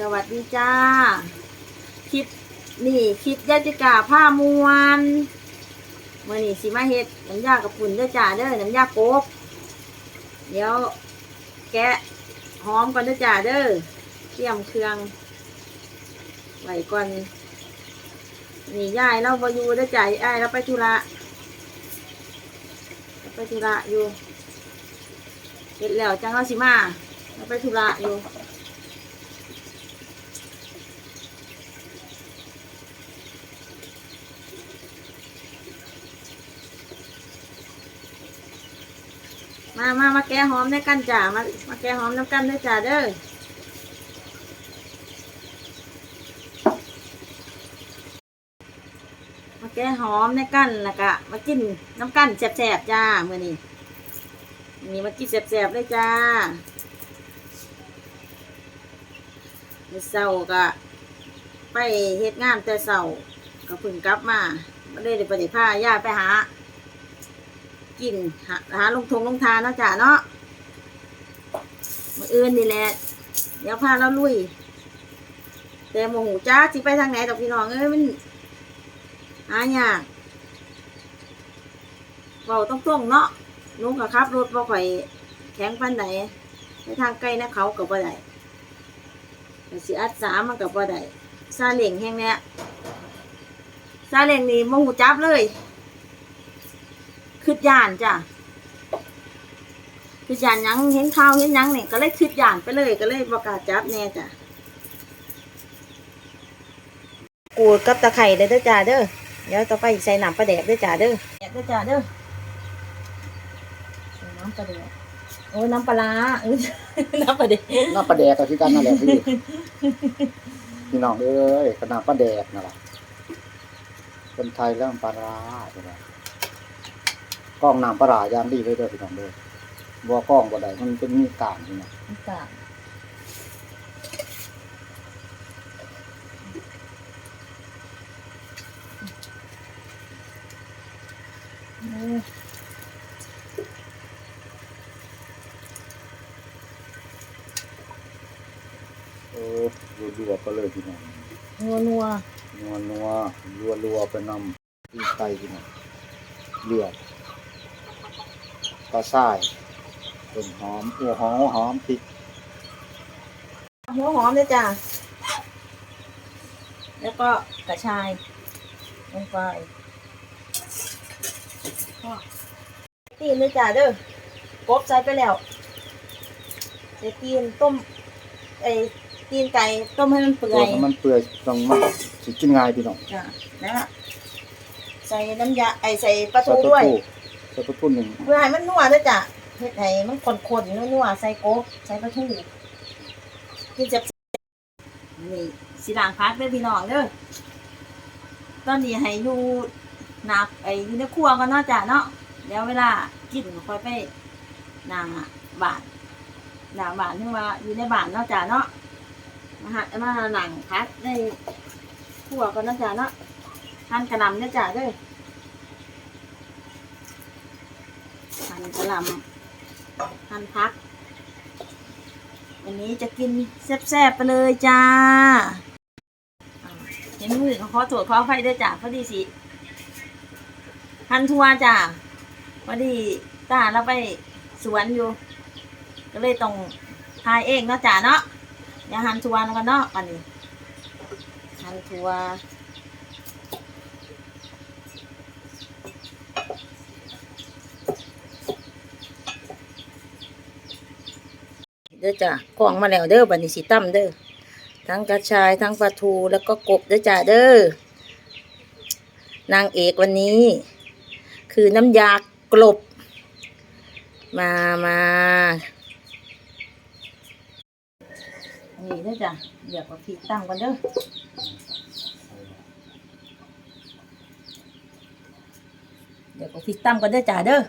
สวัสดีจ้า คลิปนี่คลิปยาจิกาผ้ามวนเมื่อนี่สิมาเฮ็ดน้ำยากับปุ่นเด้อจ้าเด้อน้ำยาโกบเดี๋ยวแกะหอมก่อนเด้อจ้าเด้อเตรียมเครื่องไว้ก่อนนี่ยายเราบอยู่เด้อจ้ายายเราไปธุระเราไปธุระอยู่เสร็จแล้วจังเราสิมาเราไปธุระอยู่ มามามาแกะหอมในกันจ้ามามาแกะหอมน้ำกันด้จ้าเด้อมาแกะหอมในกันแล้วก็มากินน้ำกันแสบๆจ้าเมื่อนี้นี่มากินแสบๆเลยจ้าเมื่อเช้าก็ไปเฮ็ดงานแต่เช้าก็พึ่งกลับมาไม่ได้ไปฏิพาย่าไปหา กินหาหาลงทงลงทานเนาะจ้ะเนาะมืออื่นนี่แหละ เดี๋ยวพาเราลุย แต่โมโหจ้าสิไปทางไหนดอกพี่น้องเอ้ยมันหายากเบาต้องตรงเนาะลุงกับขับรถบ่ค่อยแข็งปันไหนในทางใกล้นะเขากับบ่ได้แต่สิอัดสามมันกับบ่ได้ซาเล่งแห้งเนี้ยซาเล่งนี่โมโหจับเลย คืดยานจ้ะคืดยานหยังเห็นข่าวเห็นหยังเนี่ยก็เลยคืดยานไปเลยก็เลยประกล้าศจับแน่จ้ะกูดกับตะไคร่เด้อเด้อจ้าเด้อเดี๋ยวต่อไปใส่น้ำปลาแดกเด้อจ้าเด้อแดกเด้อจ้าเด้อใส่น้ำปลาแดกโอ้ยน้ำปลาร้าเอ้ยน้ำปลาแดกน้ำปลาแดกกับที่กันนั่นแหละพี่พี่น้องเอ้ยขนาดปลาแดกนั่นแหละคนไทยเรื่องปลาร้าใช่ไหม กล้องน้ำปลาร้าอย่างดีเลยเด้อพี่น้องเด้อบัวกล้องบ่ได้มันเป็นมีกางนี่นะน้ำตาลโอ้ยโอ้รัวๆไปเลยพี่น้องนัวนัวนัวนัวรัวรัวๆไปนำตีไก่พี่น้องเลือด ปลาส่ายต้นหอมหัวหอมหอมพริกหัวหอมเลยจ้ะ แล้วก็กระชายลงไปตีนเลยจ้ะเด้อกบใส่ไปแล้วใส่ตีนต้มไอ้ตีนไก่ต้มให้มันเปื่ตัอวยให้มันเปื่อยต้องมันสิกินง่ายพี่น้องจ้ะแล้วก็ใส่น้ำยาไอ้ใส่ปลาทูด้วยใส่ปลาทู หนึ่งเพื่อให้มันนัวด้วยจ้ะเฮ็ดให้มันข้นๆนัวๆใส่โกบใส่ปลาทูกินแซ่บนี่สิล้างพักเด้อพี่น้องเด้อตอนนี้ให้อยู่หนักไอ้อยู่ในครัวกันเนาะจ้ะเนาะเดี๋ยวเวลากินค่อยไปน้าบานหนาบานที่ว่าอยู่ในบานเนาะจ้ะเนาะมาหามาหนังพักในครัวกันเนาะจ้ะเนาะหั่นกระหลำเนาะจ้ะเด้อ หั่นกระหลำหั่นพัก วันนี้จะกินแซ่บๆไปเลยจ้าเห็นมือขอโทษขอไฟด้วยจ้าพอดีสิหั่นทัวจ้าพอดีตาเราไปสวนอยู่ ก็เลยต้องทายเองเนาะจ้าเนาะอย่าหั่นทัวแล้วกันเนาะอันนี้หั่นทัว เด้อจ้ะกล่องมาแล้วเด้อบันี้สิตั้มเด้อทั้งกระชายทั้งปลาทูแล้วก็กบเด้อจ้ะเด้อนางเอกวันนี้ คือน้ำยากลบ มามานี่เด้อจ้ะเดี๋ยวกับพริกตั้มกันเด้อเดี๋ยวกับพริกตั้มกันเด้อจ้ะเด้อ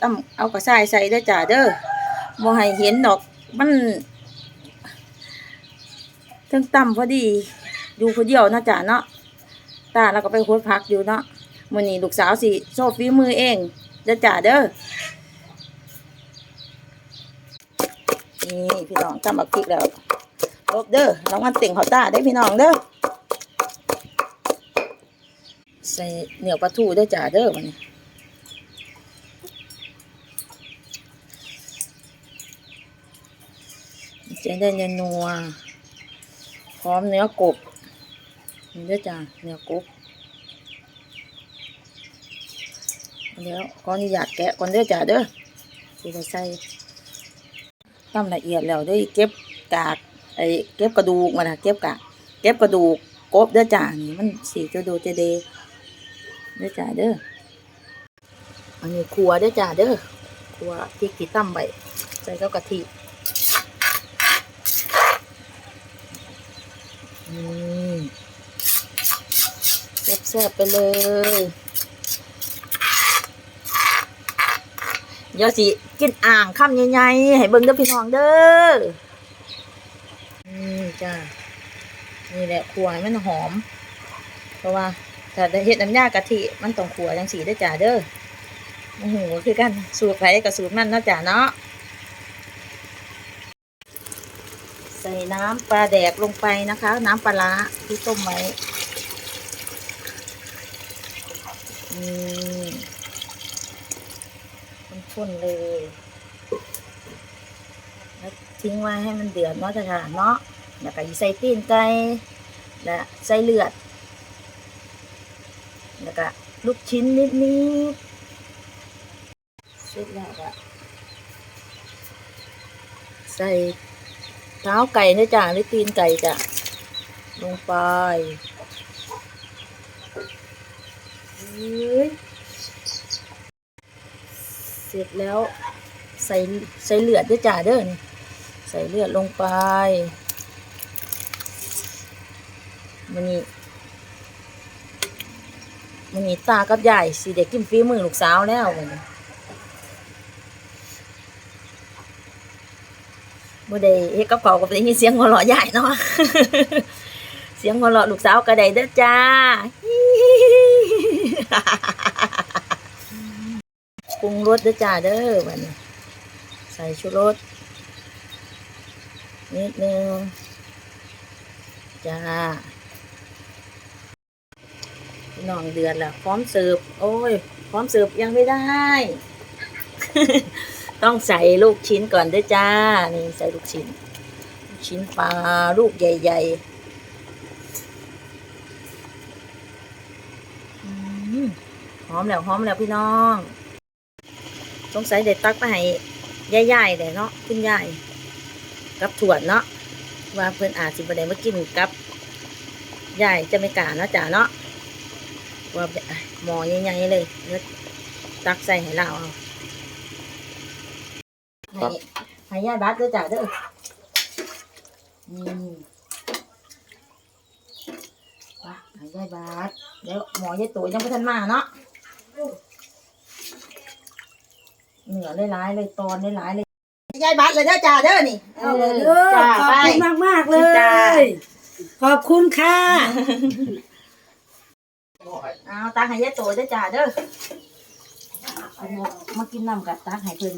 ตั้มเอากระชายใส่เด้อจ้ะเด้อ บ่ให้เห็นดอก มันเทั้งต่ำพอดี อยู่คนเดียวนะจ้ะเนาะตาเราก็ไปโคตพักอยู่เนาะมื้อนี้ลูกสาวสิโซฝีมือเองเด้อจ้ะเด้อนี่พี่น้องตำบักพริกแล้วครบเด้อรางวัลเต่งเขาตาได้พี่น้องเด้อใส่เหนียวปลาทูเด้จ้าเด้อวันนี้ จะได้เนื้อนัว พร้อมเนื้อกบนี่เด้อจ้าเนื้อกบเดี๋ยวขออนุญาตแกะก่อนเด้อจ้าเด้อสิได้ใส่ตำละเอียดแล้วได้เก็บกากไอ้เก็บกระดูกมันนะเก็บกากเก็บกระดูกกบเด้อจ้านี่มันสีจะดูจะเดเด้อจ้าเด้ออันนี้ครัวเด้อจ้าเด้อครัวพริกที่ตั้มใบใส่กับกะทิ อืมแซ่บๆไปเลยเดี๋ยวสิกินอ่างคำใหญ่ๆให้เบิ่งเด้อพี่น้องเด้ออืมจ้านี่แหละขัวให้มันหอม เพราะว่าถ้าเฮ็ดน้ำยากะทิมันต้องขัวจังสีได้จ้าเด้อโอ้โหคือกันสูตรไผ่กับสูตรมันเนาะจ้าเนาะใส่ น้ำปลาแดกลงไปนะคะ น้ำปลาร้าที่ต้มไว้อืมข้นๆเลยแล้วทิ้งไว้ให้มันเดือดเนาะจ้าค่ะเนาะแล้วก็ใส่ตีนไก่และใส่เลือด แล้วก็ลูกชิ้นนิดนิดเสร็จแล้วก็ใส่ เท้าไก่นะจ้ะหรือตีนไก่จ้ะลงไปเอ้เสร็จแล้วใส่ใส่เลือดด้วยจ้ะเด้อนี่ใส่เลือดลงไปมันนี่มันนี่ตากับยายสิเด็กกินฝีมือลูกสาวแล้วมันนี้ บ่ได้เฮ็ดกับเขาวก็ได้ยินเสียงหัวเราะยายเนาะ เสียงหัวเราะลูกสาวก็ได้เด้อจ้า ปรุงรสเด้อจ้าเด้อมันนี้ใส่ชูรสนิดนึงจ้าน้องเดือนละพร้อมเสิร์ฟโอ้ย พร้อมเสิร์ฟยังไม่ได้ ต้องใส่ลูกชิ้นก่อนด้วยจ้า นี่ใส่ลูกชิ้น ชิ้นปลาลูกใหญ่ๆหอมแล้วหอมแล้วพี่น้อง สงสัยเด็ดตักมาให้ย่ายๆเลยเนาะคุณยายกับถวเนาะว่าเพื่อนอาจสิบได้มากินกับยายจะไม่กล้าเนาะจ้าเนาะว่าหมอใหญ่ๆเลย ตักใส่ให้เราเอา ให้ให้ยายบัตรเด้อจ้ะเด้ออืมไปให้ยายบัตรเดี๋ยวหมอยายตุ๋ยยังไม่ทันมาเนาะเหนือหลายๆเลยตอนหลายๆเลยยายบัตรเลยเด้อจ้าเด้อนี่เอาเลยเด้อจ้าขอบไป คุณมากมากๆเลจ้า ย ขอบคุณค่ะ เอาตักให้ยายตุ๋ยเด้อจ้าเด้อเอาหมดมากินน้ำกับตักให้เพิ่น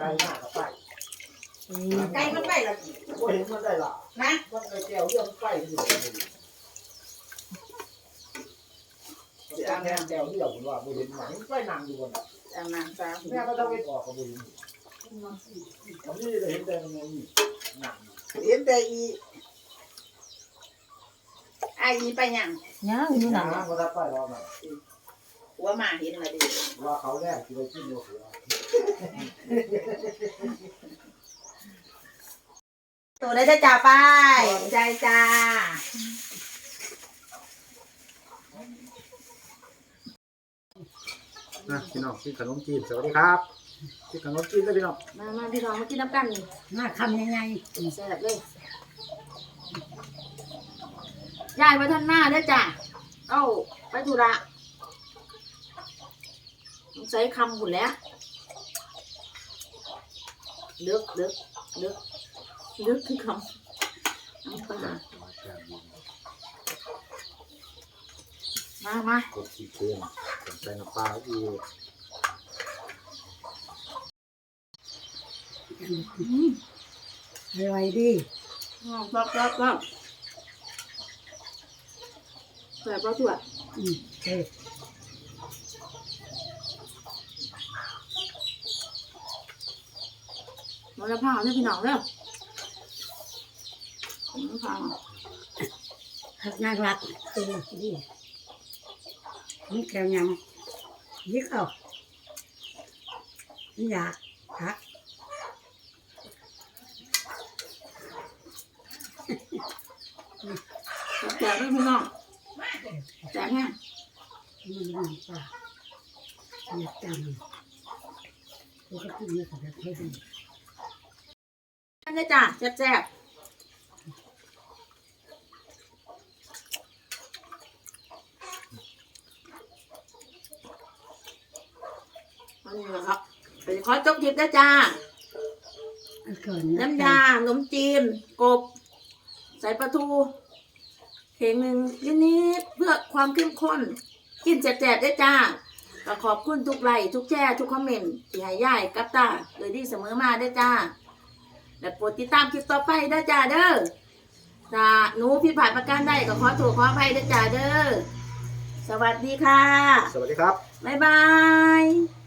ไก่หน้ากับไก่ไก่มันไปละบ่เห็นมันได้หรอนะมันไอ้แก้วเรื่องไก่อยู่ที่อ่างแห้งแก้วเรื่องผมว่าบ่เห็นหมันไก่นางอยู่บนน่ะเอาน้ำซาแม่ก็ต้องไปออกกับบ่เห็นผมนี่ได้เห็นแต่มันนี่หนักเห็นแต่อีไออีไปยังยังอยู่หนังบ่ได้ไปรอบน่ะหัวหมาเห็นมาดิว่าเขาแน่สิได้กินอยู่เสือ ตัวได้จ้าไปขอบใจจ้านะพี่น้องกินขนมจีนสวัสดีครับกินขนมจีนแล้วพี่น้องมามาพี่น้องมากินน้ำกันนี่หน้าคำยังไงแซ่บเลยยายไว้ท่านหน้าเด้อจ้าเอ้าไปธุระต้องใช้คำหุ่นแล้ว เลือกเลือกเลือกเลือกคือคำน้ำปลามามา กดสีเค็มใส่น้ำปลาอีกอืมไว้ดีรับรับรับแต่ปลาตัวอืมเอ้ย มันจะพาเนี่ยพี่น้องเด้อมันพาหักนางรักเอ้ยดีนี่แก้วยำยิ่งเอาอยากหักแจกด้วยพี่น้องแจกแห้งมันมันป่าอยากจังกูก็กินไม่ได้ ให้ดูนั่นเลยจ้ะแซ่บๆอันนี้แหละครับเป็นขอจบคลิปนะจ้าอันก่อนน้ำยาขนมจีน กบ ใส่ปลาทู เข่งหนึ่งนิดๆเพื่อความเข้มข้น กินแจกๆได้จ้าก็ขอบคุณทุกไลค์ทุกแชร์ทุกคอมเมนต์ที่ให้ย่ายกับตาโดยที่เสมอมาได้จ้า และโปรดติดตามคลิปต่อไปได้จ้าเด้อถ้าหนูผิดพลาดประการใดก็ขอโทษขออภัยได้จ้าเด้อสวัสดีค่ะ สวัสดีครับ บ๊ายบาย